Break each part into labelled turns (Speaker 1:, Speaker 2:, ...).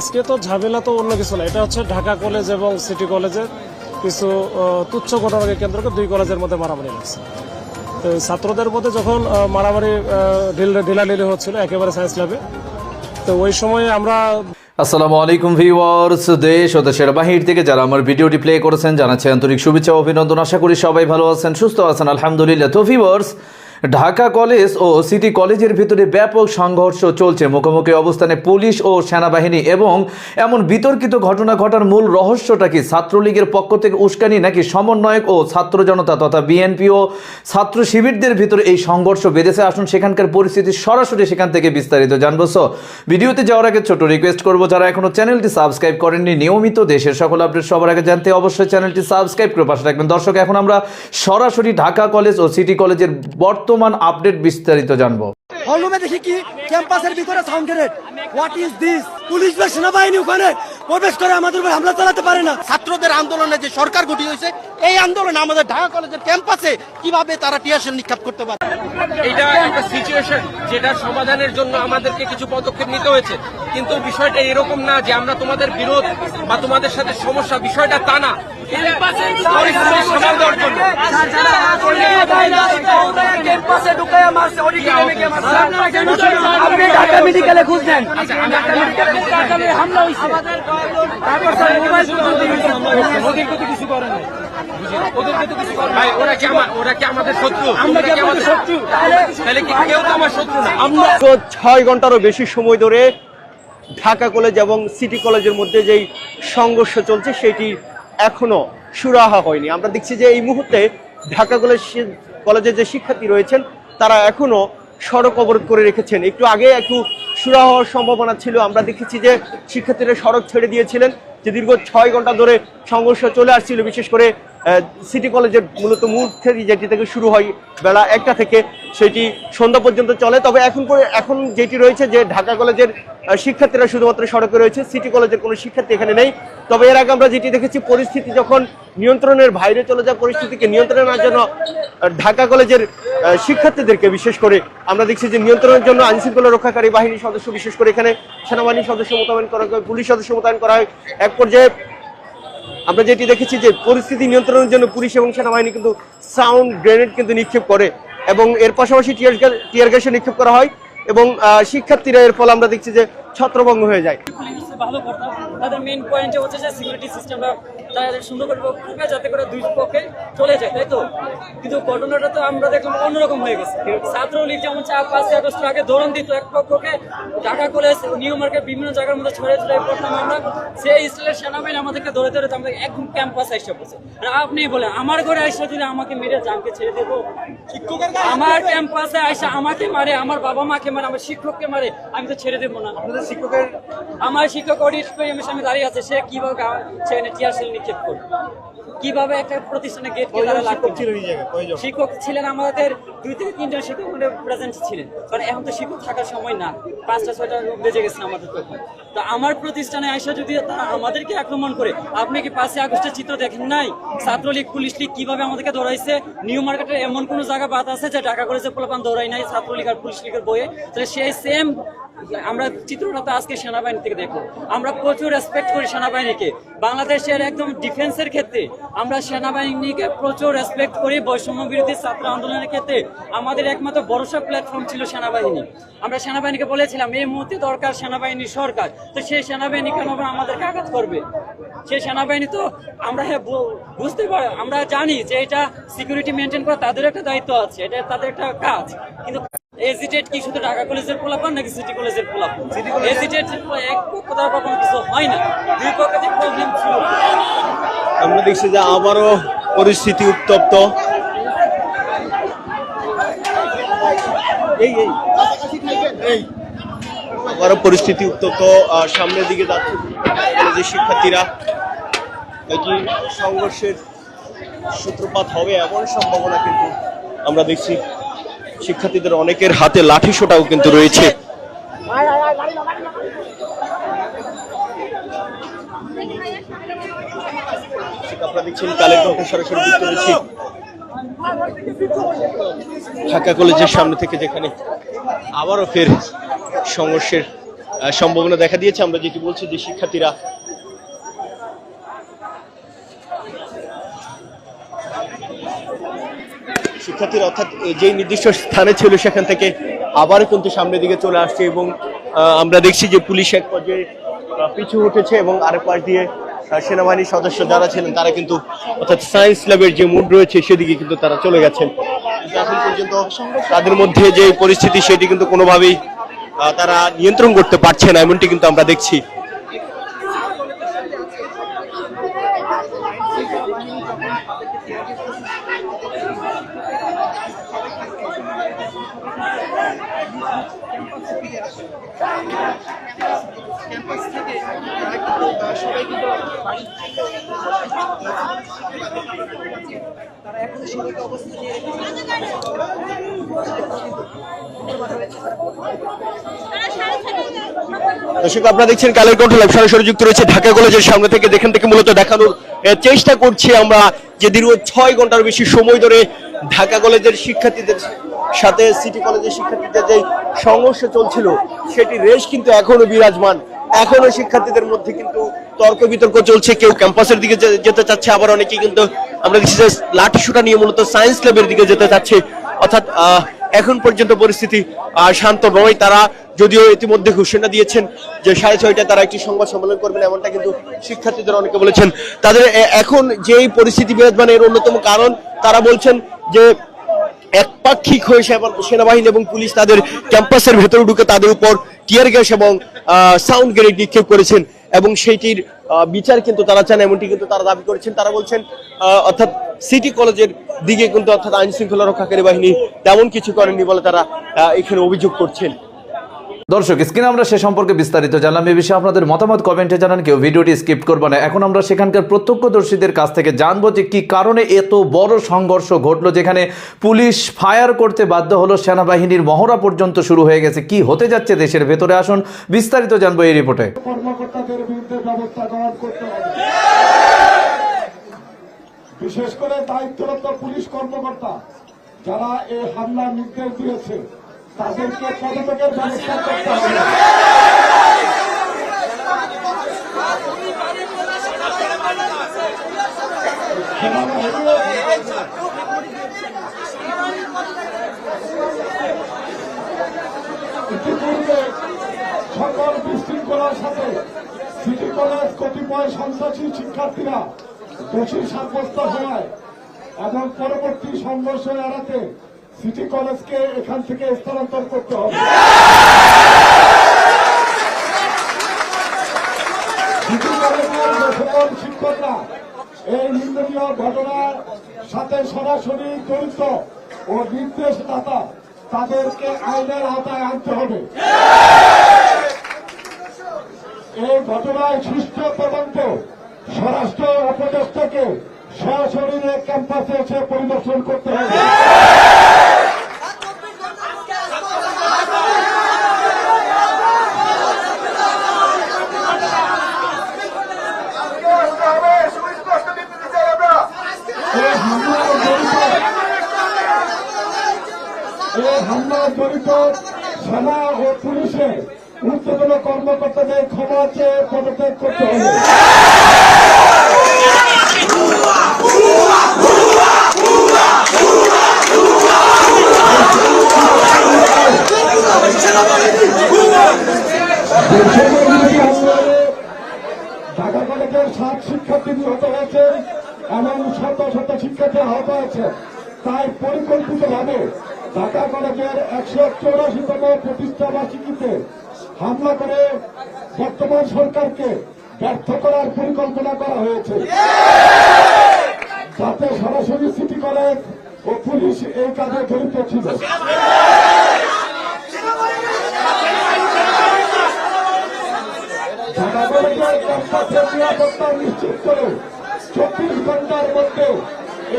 Speaker 1: আজকে তো ঝামেলা তো অন্য কিছু না। এটা হচ্ছে ঢাকা কলেজ এবং সিটি কলেজের কিছু তুচ্ছ ঘটনাকে কেন্দ্র করে দুই কলেজের মধ্যে মারামারি লাগছে। তো ছাত্রদের মধ্যে যখন মারামারি ঢিলাঢিলি হচ্ছিল একেবারে সায়েন্স ল্যাবে তো ওই সময় আমরা
Speaker 2: আসসালামু আলাইকুম ভিউয়ার্স, দেশ ও দেশের বাহির থেকে যারা আমার ভিডিওটি প্লে করেছেন, জানাচ্ছি আন্তরিক শুভেচ্ছা অভিনন্দন। আশা করি সবাই ভালো আছেন, সুস্থ আছেন, আলহামদুলিল্লাহ। তো ভিউয়ার্স ঢাকা কলেজ ও সিটি কলেজের ভিতরে ব্যাপক সংঘর্ষ চলছে। মুখোমুখি অবস্থানে পুলিশ ও সেনাবাহিনী এবং এমন বিতর্কিত ঘটনা ঘটার মূল রহস্যটা কি? ছাত্রলীগের পক্ষ থেকে উস্কানি নাকি সমন্বয়ক ও ছাত্র জনতা তথা বিএনপি ও ছাত্র শিবিরদের ভিতরে এই সংঘর্ষ বেড়েছে আসুন সেখানকার পরিস্থিতি সরাসরি সেখান থেকে বিস্তারিত জানব। সো ভিডিওতে যাওয়ার আগে ছোট রিকোয়েস্ট করব, যারা এখনও চ্যানেলটি সাবস্ক্রাইব করেননি, নিয়মিত দেশের সকল আপডেট সবার আগে জানতে অবশ্যই চ্যানেলটি সাবস্ক্রাইব করে পাশে রাখবেন দর্শক, এখন আমরা সরাসরি ঢাকা কলেজ ও সিটি কলেজের বর্তমান আপডেট বিস্তারিত জানব।
Speaker 3: হলরুমে দেখি কি? ক্যাম্পাসের ভিতরে sound grenade what is this police বা সেনাবাহিনী ওখানে? প্রবেশ করে আমাদের উপর হামলা চালাতে পারে না।
Speaker 4: ছাত্রদের আন্দোলনে যে সরকার গঠিত হয়েছে এই আন্দোলনে আমাদের ঢাকা কলেজের ক্যাম্পাসে কীভাবে তারা টিয়ারশেল নিক্ষেপ করতে পারে?
Speaker 5: এটা একটা সিচুয়েশন যেটা সমাধানের জন্য আমাদেরকে কিছু পদক্ষেপ নিতে হয়েছে। কিন্তু বিষয়টা এরকম না যে আমরা তোমাদের বিরোধ বা তোমাদের সাথে সমস্যা বিষয়টা তা না।
Speaker 6: ছয় ঘন্টারও বেশি সময় ধরে ঢাকা কলেজ এবং সিটি কলেজের মধ্যে যেই সংঘর্ষ চলছে, সেটি এখনও সুরাহা হয়নি। আমরা দেখছি যে এই মুহূর্তে ঢাকা কলেজ কলেজের যে শিক্ষার্থী রয়েছেন, তারা এখনও সড়ক অবরোধ করে রেখেছেন। একটু আগে একটু সুরাহ হওয়ার সম্ভাবনা ছিল। আমরা দেখেছি যে শিক্ষার্থীরা সড়ক ছেড়ে দিয়েছিলেন, যে দীর্ঘ ছয় ঘণ্টা ধরে সংঘর্ষ চলে আসছিল। বিশেষ করে সিটি কলেজের মূলত মুহূর্ত থেকে যেটি থেকে শুরু হয় বেলা একটা থেকে সেটি সন্ধ্যা পর্যন্ত চলে। তবে এখন করে এখন যেটি রয়েছে যে ঢাকা কলেজের শিক্ষার্থীরা শুধুমাত্র সড়কে রয়েছে সিটি কলেজের কোনো শিক্ষার্থী এখানে নেই। তবে এর আগে আমরা যেটি দেখেছি, পরিস্থিতি যখন নিয়ন্ত্রণের বাইরে চলে যায় পরিস্থিতিকে নিয়ন্ত্রণে আনার জন্য ঢাকা কলেজের শিক্ষার্থীদেরকে বিশেষ করে আমরা দেখছি যে নিয়ন্ত্রণের জন্য আইনশৃঙ্খলা রক্ষাকারী বাহিনীর সদস্য বিশেষ করে এখানে সেনাবাহিনীর সদস্য মোতায়েন করা হয়, পুলিশ সদস্য মোতায়েন করা হয়। এক পর্যায়ে আমরা যেটি দেখেছি যে পরিস্থিতি নিয়ন্ত্রণের জন্য পুলিশ এবং সেনাবাহিনী কিন্তু সাউন্ড গ্রেনেড কিন্তু নিক্ষেপ করে এবং এর পাশাপাশি টিয়ার গ্যাস টিয়ার গ্যাসও নিক্ষেপ করা হয় এবং শিক্ষার্থীরা এর ফলে আমরা দেখছি যে ছত্রভঙ্গ হয়ে যায়।
Speaker 7: ভালো কথা তাদের মেইন পয়েন্ট হচ্ছে যে সিকিউরিটি সিস্টেমটা তাদের সুন্দর করে করবে যাতে করে দুই পক্ষে চলে যায় তাই তো? কিন্তু ঘটনাটা তো আমরা দেখলাম অন্যরকম হয়ে গেছে। ছাত্রলীগ যেমন চার পাঁচই আগস্টের আগে দৌড়ান দিত এক পক্ষকে ঢাকা কলেজ নিউ মার্কেট বিভিন্ন জায়গার মধ্যে ছড়িয়ে ছড়িয়ে পড়তাম আমরা সেই স্টাইলের সেনাবাহিনী আমাদেরকে ধরে ধরে আমাদের একদম ক্যাম্পাসে এসে পড়ছে। আর আপনি বলেন আমার ঘরে আইসা যদি আমাকে মেরে জানকে ছেড়ে দেবো? আমার ক্যাম্পাসে আইসা আমাকে মারে আমার বাবা মাকে মারে আমার শিক্ষককে মারে আমি তো ছেড়ে দেবো না। শিক্ষকের আমার শিক্ষক অডিট আমার সামনে দাঁড়িয়ে আছে সে কীভাবে সেখানে টিয়ার সেল নিক্ষেপ করবে। কীভাবে একটা প্রতিষ্ঠানে গেট লাগবে? শিক্ষক ছিলেন আমাদের দুই থেকে তিনজন শিক্ষক প্রেজেন্ট ছিলেন। কারণ এখন তো শিক্ষক থাকার সময় না। পাঁচটা ছয়টা বেজে গেছে আমাদের তখন তো আমার প্রতিষ্ঠানে আইসা যদি তারা আমাদেরকে আক্রমণ করে আপনি কি পাঁচই আগস্টের চিত্র দেখেন নাই? ছাত্রলীগ পুলিশ লীগ কীভাবে আমাদেরকে ধরাইছে? নিউ মার্কেটের এমন কোনো জায়গা বাদ আছে যে ঢাকা কলেজে পোলাপান নাই ছাত্রলীগ আর পুলিশ লীগের বইয়ে? তাহলে সেই সেম আমরা চিত্রটা তো আজকে সেনাবাহিনী থেকে দেখো আমরা প্রচুর রেসপেক্ট করি সেনাবাহিনীকে। বাংলাদেশের একদম ডিফেন্সের ক্ষেত্রে আমরা সেনাবাহিনীকে প্রচুর রেসপেক্ট করি বৈষম্য বিরোধী ছাত্র আন্দোলনের ক্ষেত্রে। আমাদের একমাত্র ভরসা প্ল্যাটফর্ম ছিল সেনাবাহিনী। আমরা সেনাবাহিনীকে বলেছিলাম, এই মুহূর্তে দরকার সেনাবাহিনী সরকার। তো সেই সেনাবাহিনী কেন আবার আমাদেরকে আঘাত করবে? সেই সেনাবাহিনী তো আমরা হ্যাঁ বুঝতে পারি আমরা জানি যে এটা সিকিউরিটি মেনটেন করা তাদের একটা দায়িত্ব আছে, এটা তাদের একটা কাজ। কিন্তু এজিটেট কি শুধু ঢাকা কলেজের পোলাপান নাকি সিটি কলেজের পোলাপান? এজিটেট এক দ্বারা কখনো কিছু হয় না। দুই পক্ষে প্রবলেম ছিল।
Speaker 6: আমরা দেখছি যে আবারও পরিস্থিতি উত্তপ্ত। এই এই। এই। আবারও পরিস্থিতি উত্তপ্ত সামনের দিকে যাচ্ছে। কলেজের শিক্ষার্থীরা। এটি সংঘর্ষের সূত্রপাত হবে এমন সম্ভাবনা কিন্তু আমরা দেখছি। শিক্ষার্থীদের অনেকের হাতে লাঠি সোটাও কিন্তু রয়েছে। আপনারা দেখছেন ঢাকা কলেজের সামনে থেকে যেখানে আবারও ফের সংঘর্ষের সম্ভাবনা দেখা দিয়েছে। আমরা যেটি বলছি যে শিক্ষার্থীরা শিক্ষার্থীরা অর্থাৎ যেই নির্দিষ্ট স্থানে ছিল সেখান থেকে আবার কিন্তু সামনের দিকে চলে আসছে এবং আমরা দেখছি যে পুলিশ এক পর্যায়ে পিছু উঠেছে এবং আরেক পাশ দিয়ে সেনাবাহিনীর সদস্য যারা ছিলেন তারা কিন্তু অর্থাৎ সায়েন্স ল্যাবের যে মুড রয়েছে সেদিকে কিন্তু তারা চলে গেছেন। এখন পর্যন্ত তাদের মধ্যে যে পরিস্থিতি সেটি কিন্তু কোনোভাবেই তারা নিয়ন্ত্রণ করতে পারছে না, এমনটি কিন্তু আমরা দেখছি। ক্যাম্পাস থেকে সবাই কিন্তু তারা এখন সবাইকে অবস্থা নিয়ে দর্শক, আপনারা দেখছেন কালের কণ্ঠ লাইভ সরাসরি যুক্ত রয়েছে ঢাকা কলেজের সামনে থেকে। যেখান থেকে মূলত দেখানোর চেষ্টা করছি আমরা যে দীর্ঘ ছয় ঘণ্টার বেশি সময় ধরে ঢাকা কলেজের শিক্ষার্থীদের সাথে সিটি কলেজের শিক্ষার্থীদের যে সংঘর্ষ চলছিল, সেটি রেশ কিন্তু এখনও বিরাজমান। এখনও শিক্ষার্থীদের মধ্যে কিন্তু তর্ক বিতর্ক চলছে, কেউ ক্যাম্পাসের দিকে যেতে চাচ্ছে, আবার অনেকে কিন্তু আমরা দেখছি যে লাঠি শুটা নিয়ে মূলত সায়েন্স ল্যাবের দিকে যেতে চাচ্ছে। অর্থাৎ এখন পর্যন্ত পরিস্থিতি শান্ত নয়। তারা যদিও ইতিমধ্যে ঘোষণা দিয়েছেন যে সাড়ে ছয়টায় তারা একটি সংবাদ সম্মেলন করবেন, এমনটা কিন্তু শিক্ষার্থীদের অনেকে বলেছেন। তাদের এখন যেই পরিস্থিতি বিরাজমান এর অন্যতম কারণ, তারা বলছেন যে একপাক্ষিক হয়ে সেনাবাহিনী এবং পুলিশ তাদের ক্যাম্পাসের ভেতরে ঢুকে তাদের উপর টিয়ার গ্যাস এবং সাউন্ড গ্রেনেড নিক্ষেপ করেছেন এবং সেইটির বিচার কিন্তু তারা চান, এমনটি কিন্তু তারা দাবি করেছেন। তারা বলছেন অর্থাৎ সিটি কলেজের দিকে কিন্তু অর্থাৎ আইন শৃঙ্খলা রক্ষাকারী বাহিনী তেমন কিছু করেনি বলে তারা এখানে অভিযোগ করছেন।
Speaker 2: দর্শক, স্ক্রিনে আমরা সে সম্পর্কে বিস্তারিত জানলাম। এ বিষয়ে আপনাদের মতামত কমেন্টে জানান, কেউ ভিডিওটি স্কিপ করবে না। এখন আমরা সেখানকার প্রত্যক্ষদর্শীদের কাছ থেকে জানব যে কি কারণে এত বড় সংঘর্ষ ঘটলো, যেখানে পুলিশ ফায়ার করতে বাধ্য হলো, সেনাবাহিনীর মহড়া পর্যন্ত শুরু হয়ে গেছে। কি হতে যাচ্ছে দেশের ভেতরে? আসুন, বিস্তারিত জানব এই রিপোর্টে।
Speaker 8: বিশেষ করে দায়িত্বরত পুলিশ কর্মকর্তা যারা এই হামলার নির্দেশ দিয়েছে তাদেরকে পদত্যাগের ব্যবস্থা করতে হবে। ইতিপূর্বে সকল বিশৃঙ্খলার সাথে সিটি কলেজ কতিপয় সন্ত্রাসী শিক্ষার্থীরা দোষী সাব্যস্ত হওয়ায় এবং পরবর্তী সংঘর্ষ এড়াতে সিটি কলেজকে এখান থেকে স্থানান্তর করতে হবে। সিটি কলেজের যে শিক্ষকরা এই নিন্দনীয় ঘটনার সাথে সরাসরি জড়িত ও নির্দেশদাতা তাদেরকে আইনের আওতায় আনতে হবে। এই ঘটনায় সুষ্ঠু তদন্ত স্বরাষ্ট্র উপদেষ্টাকে সরাসরি ক্যাম্পাসে এসে পরিদর্শন করতে হবে এই হামলায় জড়িত এই হামলায় জড়িত সেনা ও পুলিশের ঊর্ধ্বতন কর্মকর্তাদের ক্ষমা চেয়ে পদত্যাগ করতে হবে। ঢাকা শিক্ষার্থী নিহত হয়েছে এমন শত শত শিক্ষার্থী আহত হয়েছে তাই পরিকল্পিতভাবে ঢাকা কলেজের একশো চৌরাশিতম প্রতিষ্ঠা বার্ষিকীতে হামলা করে বর্তমান সরকারকে ব্যর্থ করার পরিকল্পনা করা হয়েছে। যাতে সরাসরি সিটি কলেজ ও পুলিশ এই কাজে জড়িত ছিল। ঢাকা কলেজের নিরাপত্তা নিশ্চিত করে চব্বিশ ঘণ্টার মধ্যে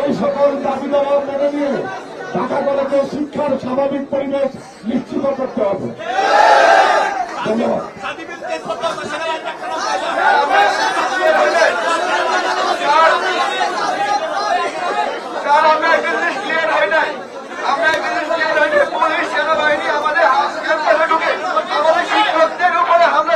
Speaker 8: এই সকল দাবি দেওয়া মেনে নিয়ে ঢাকা কলেজের শিক্ষার স্বাভাবিক পরিবেশ নিশ্চিত করতে হবে। ধন্যবাদ
Speaker 9: কারণ আমরা একটা জিনিস ক্লিয়ার হয় নাই আমরা একটা জিনিস ক্লিয়ার হয় নাই পুলিশ সেনাবাহিনী আমাদের ক্যাম্পাসে ঢুকে আমাদের শিক্ষকদের উপরে হামলা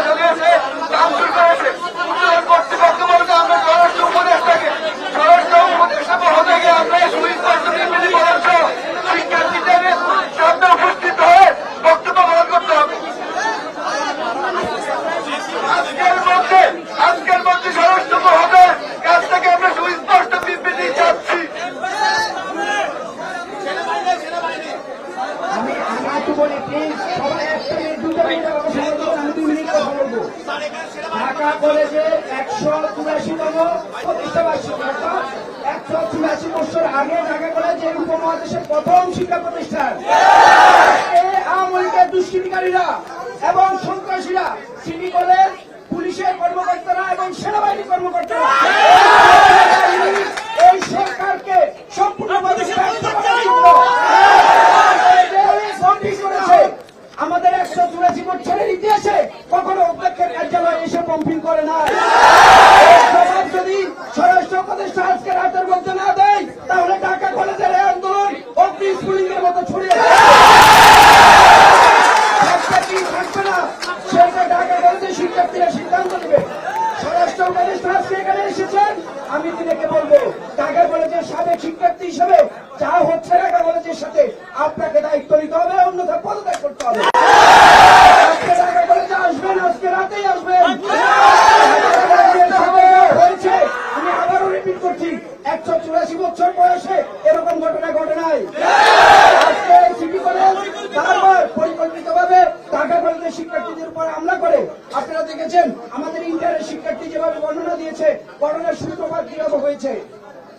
Speaker 10: বলি প্লিজ সবাই একটা মিনিট দুটো মিনিট আমার সময় দেবেন, আমি দুই মিনিট কথা বলব ঢাকা কলেজে একশো চুরাশিতম একশো চুরাশি বছর আগে ঢাকা কলেজ এই উপমহাদেশের প্রথম শিক্ষা প্রতিষ্ঠান। এই আওয়ামী লীগের দুষ্কৃতিকারীরা এবং সন্ত্রাসীরা সিটি কলেজ পুলিশের কর্মকর্তারা এবং সেনাবাহিনী কর্মকর্তারা এই সরকারকে সম্পূর্ণভাবে। আমাদের একশো চুরাশি বছরের ইতিহাসে কখনো অধ্যক্ষের কার্যালয়ে এসে পম্পিং করে না এর জবাব যদি স্বরাষ্ট্র উপদেষ্টা আজকে রাতের মধ্যে না দেয় তাহলে ঢাকা কলেজের এই আন্দোলন অগ্নি স্ফুলিঙ্গের মতো ছড়িয়ে যাবে। থাকবে কি থাকবে না সেটা ঢাকা কলেজের শিক্ষার্থীরা সিদ্ধান্ত নেবে স্বরাষ্ট্র উপদেষ্টা আজকে এখানে এসেছেন আমি তিনাকে বলব ঢাকা কলেজের শিক্ষার্থী হিসেবে যা হচ্ছে ঢাকা কলেজের সাথে আপনাকে দায়িত্ব নিতে হবে অন্যথা পদত্যাগ করতে হবে। আজকে ঢাকা কলেজে আসবেন আজকে রাতেই আসবেন। আমি আবারও রিপিট করছি একশো চুরাশি বছর বয়সে এরকম ঘটনা ঘটে নাই। আজকে সিটি কলেজ বারবার পরিকল্পিতভাবে ঢাকা কলেজের শিক্ষার্থীদের উপর হামলা করে। আপনারা দেখেছেন আমাদের ইন্টারের শিক্ষার্থী যেভাবে বর্ণনা দিয়েছে ঘটনার সূত্রপাত কীভাবে হয়েছে?